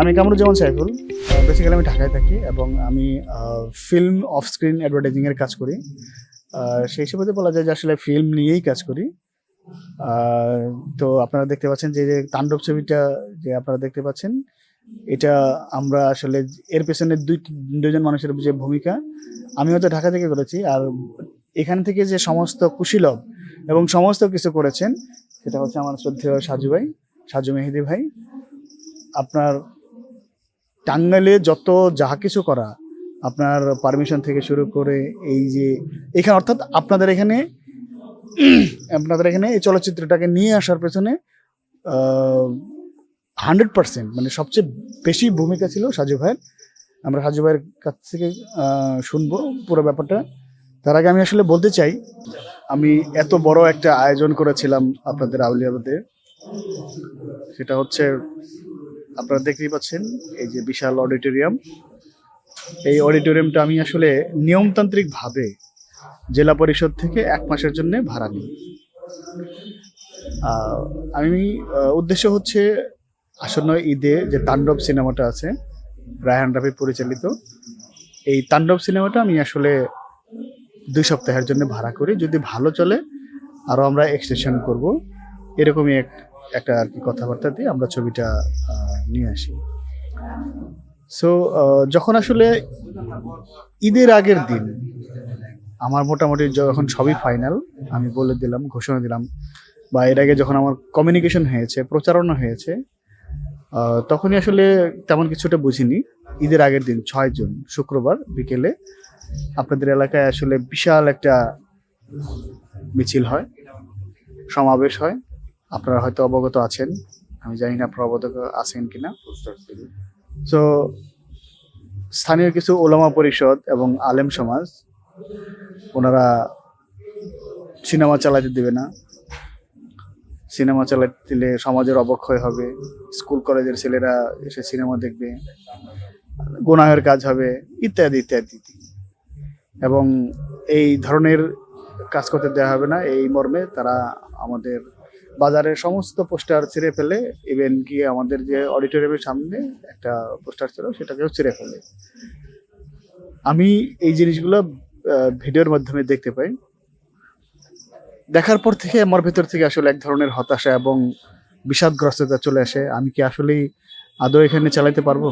আমি কামরুজ্জামান সাইফুল। বেসিক্যালি আমি ঢাকায় থাকি এবং আমি ফিল্ম অফ স্ক্রিন অ্যাডভার্টাইজিংয়ের কাজ করি। সেই হিসেবে বলা যায় যে আসলে ফিল্ম নিয়েই কাজ করি। তো আপনারা দেখতে পাচ্ছেন যে যে তাণ্ডব ছবিটা যে আপনারা দেখতে পাচ্ছেন, এটা আমরা আসলে এর পেছনে দুই, দুজন মানুষের যে ভূমিকা আমি হয়তো ঢাকা থেকে করেছি। আর এখান থেকে যে সমস্ত কুশীলভ এবং সমস্ত কিছু করেছেন, সেটা হচ্ছে আমার শ্রদ্ধেয় সাজু ভাই, সাজু মেহেদি ভাই। আপনার টাঙ্গাইলে যত যাহা কিছু করা, আপনার পারমিশন থেকে শুরু করে এই যে, এখানে অর্থাৎ আপনাদের এখানে আপনাদের এখানে এই চলচ্চিত্রটাকে নিয়ে আসার পেছনে হান্ড্রেড পার্সেন্ট মানে সবচেয়ে বেশি ভূমিকা ছিল সাজু ভাইয়ের। আমরা সাজু ভাইয়ের কাছ থেকে শুনব পুরো ব্যাপারটা। তার আগে আমি আসলে বলতে চাই, আমি এত বড় একটা আয়োজন করেছিলাম আপনাদের আউলিয়াবাদে সেটা হচ্ছে আপনারা দেখতেই পাচ্ছেন, এই যে বিশাল অডিটোরিয়াম। এই অডিটোরিয়ামটা আমি আসলে নিয়মতান্ত্রিকভাবে জেলা পরিষদ থেকে এক মাসের জন্য ভাড়া নিই। আমি উদ্দেশ্য হচ্ছে আসন্ন ঈদে যে তাণ্ডব সিনেমাটা আছে, রায়হান রাফি পরিচালিত, এই তাণ্ডব সিনেমাটা আমি আসলে দুই সপ্তাহের জন্য ভাড়া করি। যদি ভালো চলে, আরও আমরা এক্সটেনশন করব। এরকমই এক একটা আর কি কথাবার্তা দিয়ে আমরা ছবিটা নিয়ে আসি। সো যখন আসলে ঈদের আগের দিন, আমার মোটামুটি যখন সবই ফাইনাল আমি বলে দিলাম, ঘোষণা দিলাম, বা এর আগে যখন আমার কমিউনিকেশন হয়েছে, প্রচারণা হয়েছে তখনই আসলে তেমন কিছুটা বুঝিনি। ঈদের আগের দিন, ছয় জুন, শুক্রবার বিকেলে আপনাদের এলাকায় আসলে বিশাল একটা মিছিল হয়, সমাবেশ হয়। আপনারা হয়তো অবগত আছেন। আমি জানি না আপনারা অবগত আছেন কিনা। তো স্থানীয় কিছু ওলামা পরিষদ এবং আলেম সমাজ, ওনারা সিনেমা চালাতে দেবে না। সিনেমা চালাতে দিলে সমাজের অবক্ষয় হবে। স্কুল কলেজের ছেলেরা এসে সিনেমা দেখবে। গোনাহের কাজ হবে, ইত্যাদি ইত্যাদি। এবং এই ধরনের কাজ করতে দেওয়া হবে না। এই মর্মে তারা আমাদের বাজারের সমস্ত পোস্টার ছিঁড়ে ফেলে ইভেন কি আমাদের যে অডিটোরিয়ামের সামনে একটা পোস্টার ছিল, সেটাকেও ছিঁড়ে ফেলে। আমি এই জিনিসগুলো ভিডিওর মাধ্যমে দেখতে পাই। দেখার পর থেকে আমার ভেতর থেকে আসলে এক ধরনের হতাশা এবং বিষাদগ্রস্ততা চলে আসে। আমি কি আসলেই আদৌ এখানে চালাতে পারব?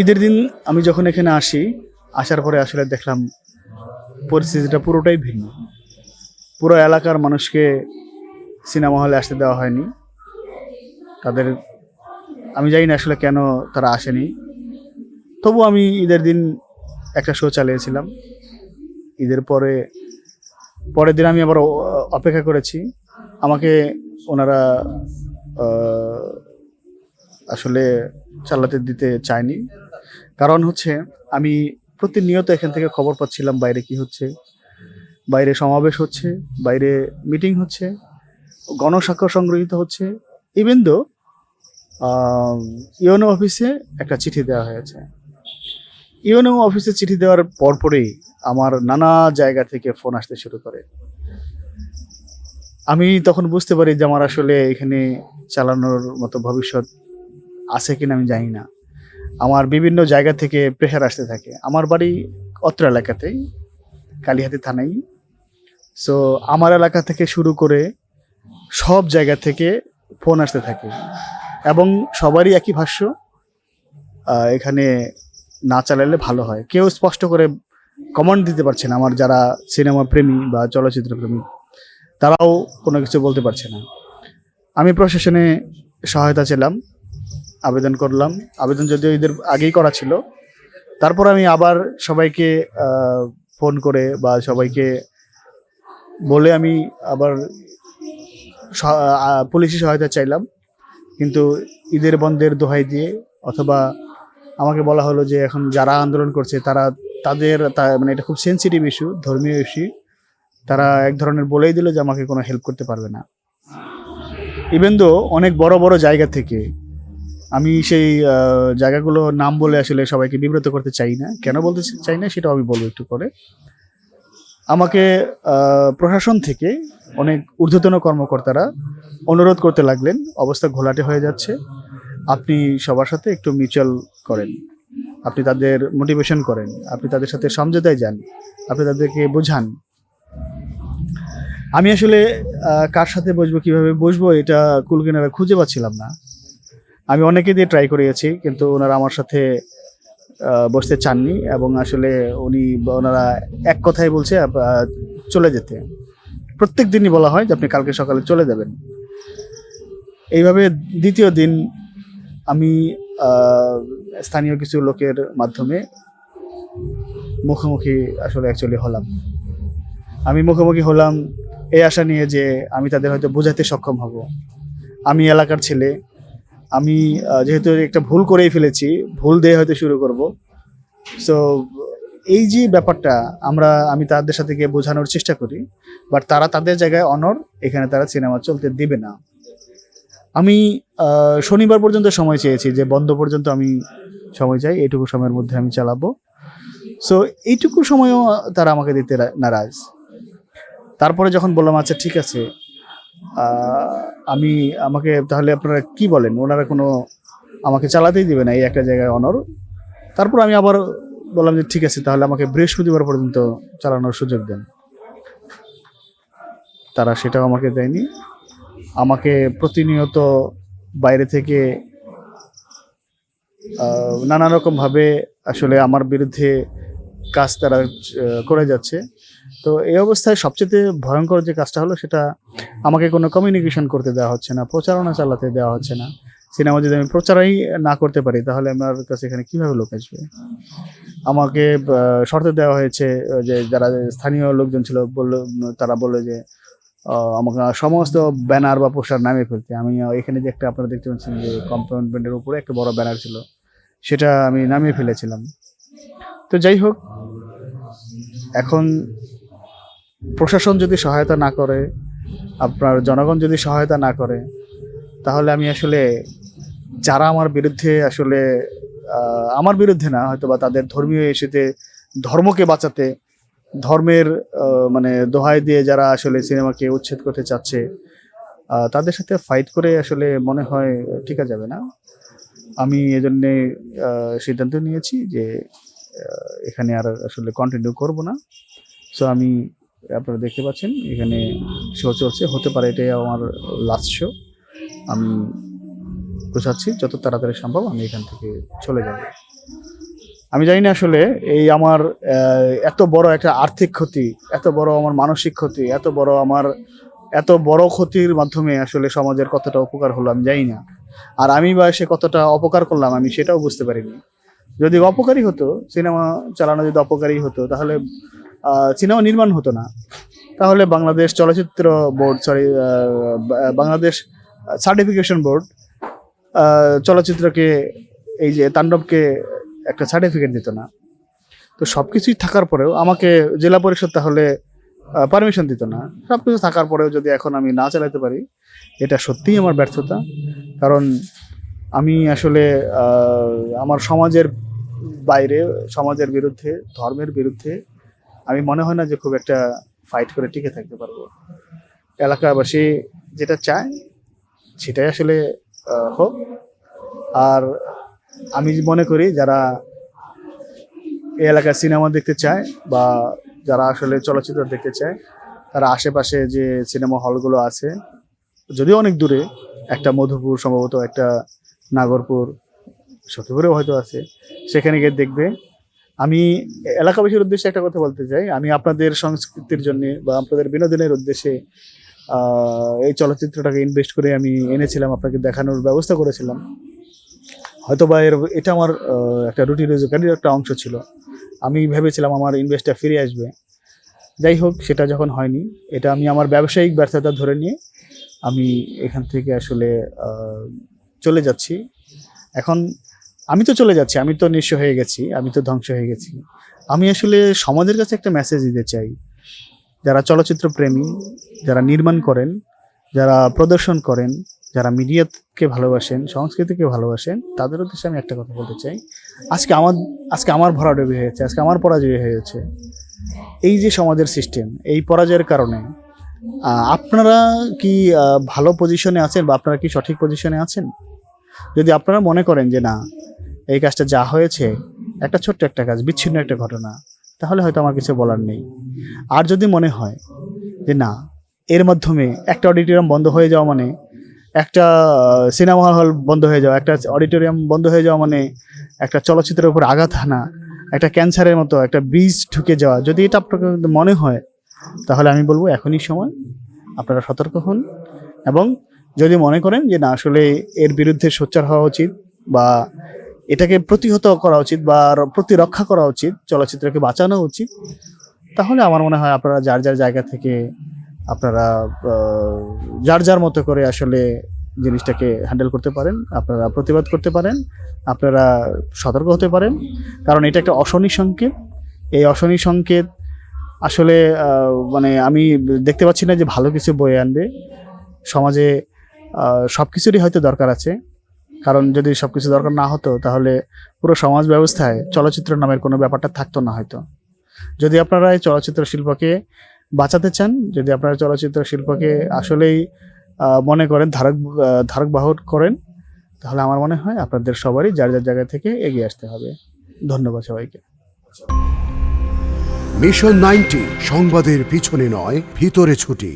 ঈদের দিন আমি যখন এখানে আসি, আসার পরে আসলে দেখলাম পরিস্থিতিটা পুরোটাই ভিন্ন। পুরো এলাকার মানুষকে সিনেমা হলে আসতে দেওয়া হয়নি। তাদের, আমি জানি না আসলে কেন তারা আসেনি। তবু আমি ঈদের দিন একটা শো চালিয়েছিলাম। ঈদের পরে, পরের দিন আমি আবার অপেক্ষা করেছি। আমাকে ওনারা আসলে চালাতে দিতে চায়নি। কারণ হচ্ছে আমি প্রতিনিয়ত এখান থেকে খবর পাচ্ছিলাম বাইরে কি হচ্ছে। বাইরে সমাবেশ হচ্ছে, বাইরে মিটিং হচ্ছে, গণস্বাক্ষর সংগৃহীত হচ্ছে। ইভেন দো ইউনো অফিসে একটা চিঠি দেওয়া হয়েছে। ইউনো অফিসে চিঠি দেওয়ার পরপরেই আমার নানা জায়গা থেকে ফোন আসতে শুরু করে। আমি তখন বুঝতে পারি যে আমার আসলে এখানে চালানোর মতো ভবিষ্যৎ আছে কিনা আমি জানি না। আমার বিভিন্ন জায়গা থেকে প্রেশার আসতে থাকে। আমার বাড়ি অত্র এলাকাতেই, কালীহাতি থানায় সো আমার এলাকা থেকে শুরু করে সব জায়গা থেকে ফোন আসতে থাকে। এবং সবারই একই ভাষ্য এখানে না চালালে ভালো হয়। কেউ স্পষ্ট করে কমান্ড দিতে পারছে না। আমার যারা সিনেমা প্রেমী বা চলচ্চিত্র প্রেমী, তারাও কোনো কিছু বলতে পারছে না। আমি প্রশাসনে সহায়তা ছিলাম আবেদন করলাম। আবেদন যদিও ঈদের আগেই করা ছিল। তারপর আমি আবার সবাইকে ফোন করে বা সবাইকে বলে আমি আবার পুলিশি সহায়তা চাইলাম। কিন্তু ঈদের বন্ধের দোহাই দিয়ে অথবা আমাকে বলা হলো যে এখন যারা আন্দোলন করছে তারা তাদের মানে এটা খুব সেন্সিটিভ ইস্যু ধর্মীয় ইস্যু তারা এক ধরনের বলেই দিল যে আমাকে কোনো হেল্প করতে পারবে না। ইভেন দো অনেক বড় বড় জায়গা থেকে আমি সেই আহ, জায়গাগুলো নাম বলে আসলে সবাইকে বিব্রত করতে চাই না। কেন বলতে চাই না সেটাও আমি বলব একটু পরে। আমাকে প্রশাসন থেকে অনেক ঊর্ধ্বতন কর্মকর্তারা অনুরোধ করতে লাগলেন। অবস্থা ঘোলাটে হয়ে যাচ্ছে। আপনি সবার সাথে একটু মিউচুয়াল করেন। আপনি তাদের মোটিভেশন করেন। আপনি তাদের সাথে সমঝোতায় যান। আপনি তাদেরকে বোঝান। আমি আসলে কার সাথে বসবো, কীভাবে বসবো, এটা কুলকিনারা খুঁজে পাচ্ছিলাম না। আমি অনেকে দিয়ে ট্রাই করিয়েছি, কিন্তু ওনারা আমার সাথে বসতে চাননি এবং আসলে উনি ওনারা এক কথাই বলছে চলে যেতে। প্রত্যেক দিনই বলা হয় যে আপনি কালকে সকালে চলে যাবেন। এইভাবে দ্বিতীয় দিন আমি স্থানীয় কিছু লোকের মাধ্যমে মুখোমুখি আসলে অ্যাকচুয়ালি হলাম। আমি মুখোমুখি হলাম এই আশা নিয়ে যে আমি তাদের হয়তো বোঝাতে সক্ষম হব। আমি এলাকার ছেলে আমি যেহেতু একটা ভুল করেই ফেলেছি, ভুল দিয়ে হয়তো শুরু করব। সো এই যে ব্যাপারটা, আমরা, আমি তাদের সাথে গিয়ে বোঝানোর চেষ্টা করি বাট তারা তাদের জায়গায় অনর এখানে তারা সিনেমা চলতে দিবে না। আমি শনিবার পর্যন্ত সময় চেয়েছি, যে বন্ধ পর্যন্ত আমি সময় চাই, এইটুকু সময়ের মধ্যে আমি চালাবো। সো এইটুকু সময়ও তারা আমাকে দিতে নারাজ। তারপরে যখন বললাম আচ্ছা ঠিক আছে। আমি আমাকে তাহলে আপনারা কি বলেন? ওনারা কোনো আমাকে চালাতেই দিবে না এই একটা জায়গায় অনর তারপর আমি আবার বললাম যে ঠিক আছে, তাহলে আমাকে বৃহস্পতিবার পর্যন্ত চালানোর সুযোগ দেন। তারা সেটাও আমাকে দেয়নি। আমাকে প্রতিনিয়ত বাইরে থেকে নানা রকম ভাবে আসলে আমার বিরুদ্ধে কাজ তারা করে যাচ্ছে। তো এই অবস্থায় সবচেয়ে ভয়ঙ্কর যে কাজটা হলো সেটা আমাকে কোনো কমিউনিকেশন করতে দেওয়া হচ্ছে না, প্রচারণা চালাতে দেওয়া হচ্ছে না। সিনেমা যদি আমি প্রচারই না করতে পারি, তাহলে আমার কাছে এখানে কীভাবে লোক আসবে? আমাকে শর্ত দেওয়া হয়েছে যে যারা স্থানীয় লোকজন ছিল, বলল, তারা বলল যে আমাকে সমস্ত ব্যানার বা পোস্টার নামিয়ে ফেলতে। আমি এখানে যে একটা আপনারা দেখতে পাচ্ছেন যে কম্পাউন্ডমেন্টের উপরে একটা বড় ব্যানার ছিল, সেটা আমি নামিয়ে ফেলেছিলাম। তো যাই হোক, এখন প্রশাসন যদি সহায়তা না করে, আপনার জনগণ যদি সহায়তা না করে, তাহলে আমি আসলে, যারা আমার বিরুদ্ধে আসলে আমার বিরুদ্ধে না হয়তো বা তাদের ধর্মীয় ইস্যুতে, ধর্মকে বাঁচাতে, ধর্মের মানে দোহাই দিয়ে যারা আসলে সিনেমাকে উচ্ছেদ করতে চাচ্ছে তাদের সাথে ফাইট করে আসলে মনে হয় টিকা যাবে না। আমি এজন্যে সিদ্ধান্ত নিয়েছি যে এখানে আর আসলে কন্টিনিউ করব না। সো আমি আপনারা দেখতে পাচ্ছেন, এখানে শো চলছে। হতে পারে এটাই আমার লাস্ট শো আমি গোছাচ্ছি, যত তাড়াতাড়ি সম্ভব আমি এখান থেকে চলে যাব। আমি জানি না আসলে এই আমার এত বড় একটা আর্থিক ক্ষতি, এত বড় আমার মানসিক ক্ষতি, এত বড় আমার, এত বড় ক্ষতির মাধ্যমে আসলে সমাজের কতটা উপকার হলো আমি জানি না। আর আমি বা সে কতটা অপকার করলাম আমি সেটাও বুঝতে পারিনি। যদি অপকারী হতো, সিনেমা চালানো যদি অপকারী হতো, তাহলে সিনেমা নির্মাণ হতো না। তাহলে বাংলাদেশ চলচ্চিত্র board sorry Bangladesh certification board চলচ্চিত্রকে, এই যে তাণ্ডবকে একটা সার্টিফিকেট দিত না। তো সব কিছুই থাকার পরেও আমাকে জেলা পরিষদ তাহলে পারমিশন দিত না। সব কিছু থাকার পরেও যদি এখন আমি না চালাতে পারি, এটা সত্যিই আমার ব্যর্থতা। কারণ আমি আসলে আমার সমাজের বাইরে, সমাজের বিরুদ্ধে, ধর্মের বিরুদ্ধে আমি মনে হয় না যে খুব একটা ফাইট করে টিকে থাকতে পারব। এলাকাবাসী যেটা চায়, সেটাই আসলে হোক। আর আমি মনে করি যারা এই এলাকার সিনেমা দেখতে চায় বা যারা আসলে চলচ্চিত্র দেখতে চায়, তারা আশেপাশে যে সিনেমা হলগুলো আছে, যদিও অনেক দূরে, একটা মধুপুর সম্ভবত একটা নাগরপুর সখীপুরেও হয়তো আছে, সেখানে গিয়ে দেখবে। আমি এলাকাবাসীর উদ্দেশ্যে একটা কথা বলতে চাই। আমি আপনাদের সংস্কৃতির জন্য বা আপনাদের বিনোদনের উদ্দেশ্যে এই চলচ্চিত্রটাকে ইনভেস্ট করে আমি এনেছিলাম, আপনাকে দেখানোর ব্যবস্থা করেছিলাম। হয়তো বা এর, এটা আমার একটা রুটি রোজগারের একটা অংশ ছিল। আমি ভেবেছিলাম আমার ইনভেস্টটা ফিরে আসবে। যাই হোক, সেটা যখন হয়নি, এটা আমি আমার ব্যবসায়িক ব্যর্থতা ধরে নিয়ে আমি এখান থেকে আসলে চলে যাচ্ছি। এখন আমি তো চলে যাচ্ছি, আমি তো নিঃস্ব হয়ে গেছি, আমি তো ধ্বংস হয়ে গেছি। আমি আসলে সমাজের কাছে একটা মেসেজ দিতে চাই। যারা চলচ্চিত্র প্রেমী, যারা নির্মাণ করেন, যারা প্রদর্শন করেন, যারা মিডিয়াকে ভালোবাসেন, সংস্কৃতিকে ভালোবাসেন, তাদের উদ্দেশ্যে আমি একটা কথা বলতে চাই। আজকে আমার আজকে আমার ভরাডুবি হয়েছে আজকে আমার পরাজয় হয়েছে এই যে সমাজের সিস্টেম এই পরাজয়ের কারণে আপনারা কি ভালো পজিশনে আছেন বা আপনারা কি সঠিক পজিশনে আছেন? যদি আপনারা মনে করেন যে না এই কাজটা যা হয়েছে, একটা ছোট্ট একটা কাজ, বিচ্ছিন্ন একটা ঘটনা, তাহলে হয়তো আমার কিছু বলার নেই। আর যদি মনে হয় যে না, এর মাধ্যমে একটা অডিটোরিয়াম বন্ধ হয়ে যাওয়া মানে একটা সিনেমা হল বন্ধ হয়ে যাওয়া, একটা অডিটোরিয়াম বন্ধ হয়ে যাওয়া মানে একটা চলচ্চিত্রের উপর আঘাত হানা, একটা ক্যান্সারের মতো একটা বীজ ঢুকে যাওয়া, যদি এটা আপনার মনে হয়, তাহলে আমি বলব এখনই সময়, আপনারা সতর্ক হন এবং যদি মনে করেন যে না, আসলে এর বিরুদ্ধে সোচ্চার হওয়া উচিত বা এটাকে প্রতিহত করা উচিত বা প্রতিরক্ষা করা উচিত, চলচ্চিত্রকে বাঁচানো উচিত। তাহলে আমার মনে হয় আপনারা যার যার জায়গা থেকে আপনারা যার যার মতো করে আসলে জিনিসটাকে হ্যান্ডেল করতে পারেন, আপনারা প্রতিবাদ করতে পারেন, আপনারা সতর্ক হতে পারেন। কারণ এটা একটা অশনি সংকেত। এই অশনি সংকেত আসলে মানে আমি দেখতে পাচ্ছি না যে ভালো কিছু বয়ে আনবে। সমাজে সব কিছুরই হয়তো দরকার আছে। কারণ যদি সব কিছু দরকার না হতো, তাহলে পুরো সমাজ ব্যবস্থায় চলচ্চিত্র নামের কোনো ব্যাপারটা থাকতো না হয়তো। যদি আপনারা এই চলচ্চিত্র শিল্পকে বাঁচাতে চান, যদি আপনারা চলচ্চিত্র শিল্পকে আসলেই মনে করেন, ধারক ধারক বাহক করেন, তাহলে আমার মনে হয় আপনাদের সবারই যার যার জায়গা থেকে এগিয়ে আসতে হবে। ধন্যবাদ সবাইকে। মিশন নাইনটি, সংবাদের পিছনে নয়, ভিতরে ছুটি।